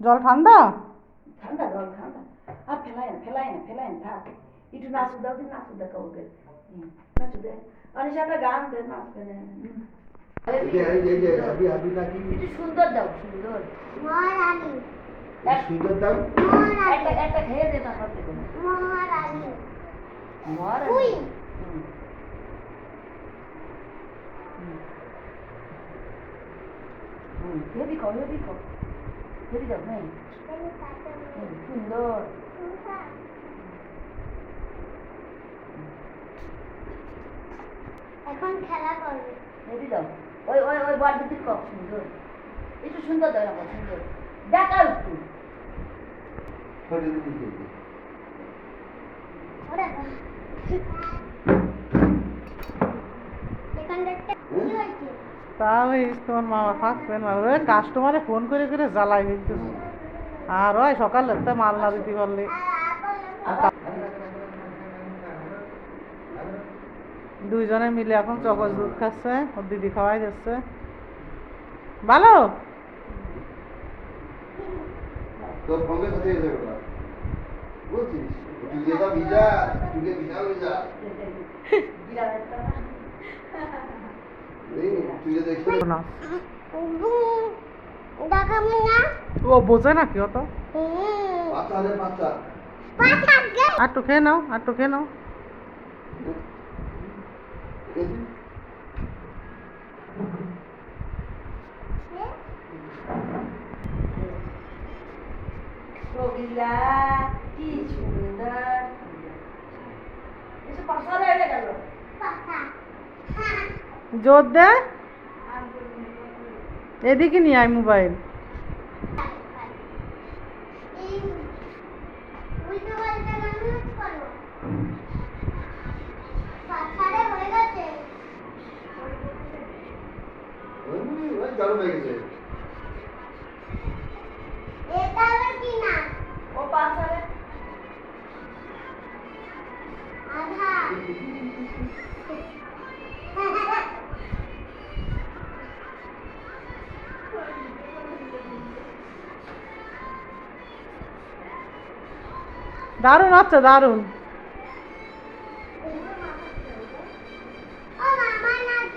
জল ঠান্ডা? ঠান্ডা জল ঠান্ডা। আর ফেলাই না ফেলাই না ফেলাই না থাক। একটু নাচু দাও দিন নাচু দে। কাউকে নাচু দে। অনেক একটা গান দে নাচবে না সুন্দর দাও সুন্দর। মহারানী। সুন্দর দাম একটা একটা খেয়ে দে তারপর মহারানী। হুম। হেবি হেবি হ্যাঁ হুম, সুন্দর এখন খেলা করবে দাও ওই ওই ওই বল ভিতর খাও সুন্দর একটু সুন্দর দাও আমার সুন্দর দেখাও একটু ছোট দিদি ওরা এখানটা কি হয়েছে তাহলে তোমার মামা থাকবেন না ওই কাস্টমারে ফোন করে করে জ্বালাই ফেলতেছে আর ওই সকালে তো মাল না দিতে পারলে। দুইজনে মিলে এখন চকচ দুধ খাচ্ছে ওর দিদি খাওয়াই দিচ্ছে। ভালো? ভিজা ভিজা। না। ও বোঝে না কি অত একটু খেয়ে নাও আর একটু খেয়ে নাও। কি সুন্দর। জোর দে। এদিকে নিয়ে আয় মোবাইল। এই উল্টো দারুণ হচ্ছে দারুণ। মামা নাচ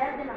দেখাবে না।